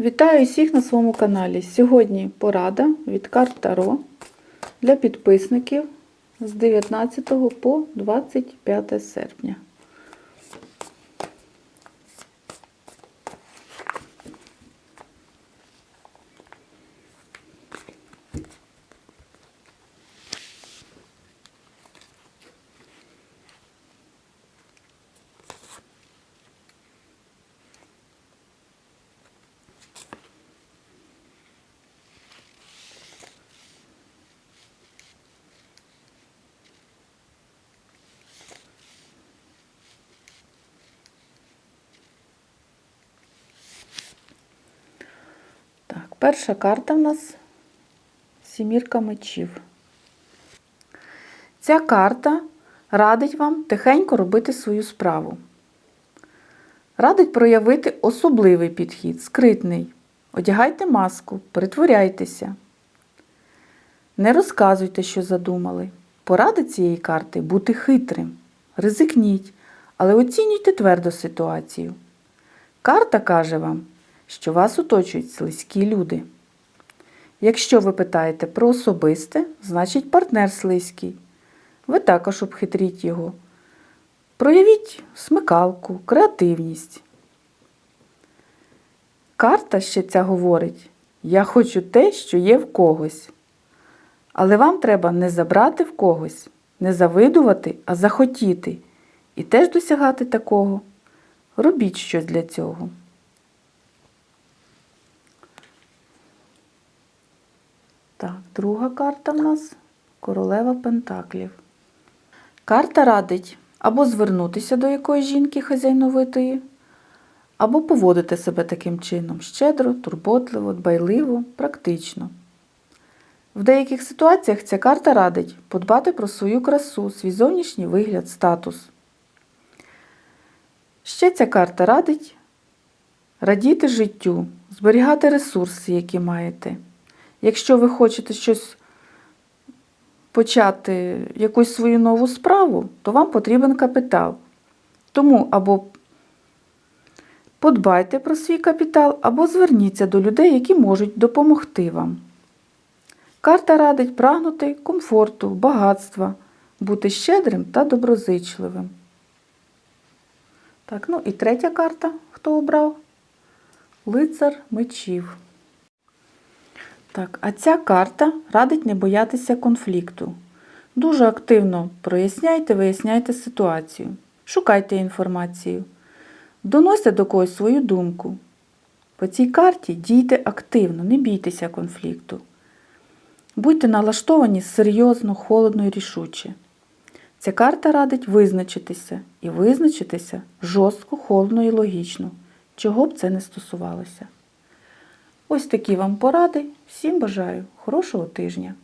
Вітаю всіх на своєму каналі. Сьогодні порада від карт Таро для підписників з 19 по 25 серпня. Так, перша карта в нас сімірка мечів. Ця карта радить вам тихенько робити свою справу. Радить проявити особливий підхід, скритний. Одягайте маску, перетворяйтеся. Не розказуйте, що задумали. Поради цієї карти бути хитрим. Ризикніть, але оцінюйте твердо ситуацію. Карта каже вам, що вас оточують слизькі люди. Якщо ви питаєте про особисте, значить партнер слизький. Ви також обхитріть його. Проявіть смикалку, креативність. Карта ще ця говорить: Я хочу те, що є в когось. Але вам треба не забрати в когось, не завидувати, а захотіти. І теж досягати такого. Робіть щось для цього. Так, друга карта в нас королева Пентаклів. Карта радить або звернутися до якоїсь жінки хазяйновитої, або поводити себе таким чином щедро, турботливо, дбайливо, практично. В деяких ситуаціях ця карта радить подбати про свою красу, свій зовнішній вигляд, статус. Ще ця карта радить радіти життю, зберігати ресурси, які маєте. Якщо ви хочете щось почати, якусь свою нову справу, то вам потрібен капітал. Тому або подбайте про свій капітал, або зверніться до людей, які можуть допомогти вам. Карта радить прагнути комфорту, багатства, бути щедрим та доброзичливим. Так, ну і третя карта, хто обрав? Лицар мечів. Так, а ця карта радить не боятися конфлікту. Дуже активно проясняйте, виясняйте ситуацію. Шукайте інформацію. Доносьте до когось свою думку. По цій карті дійте активно, не бійтеся конфлікту. Будьте налаштовані серйозно, холодно і рішуче. Ця карта радить визначитися і визначитися жорстко, холодно і логічно, чого б це не стосувалося. Ось такі вам поради. Всім бажаю хорошого тижня!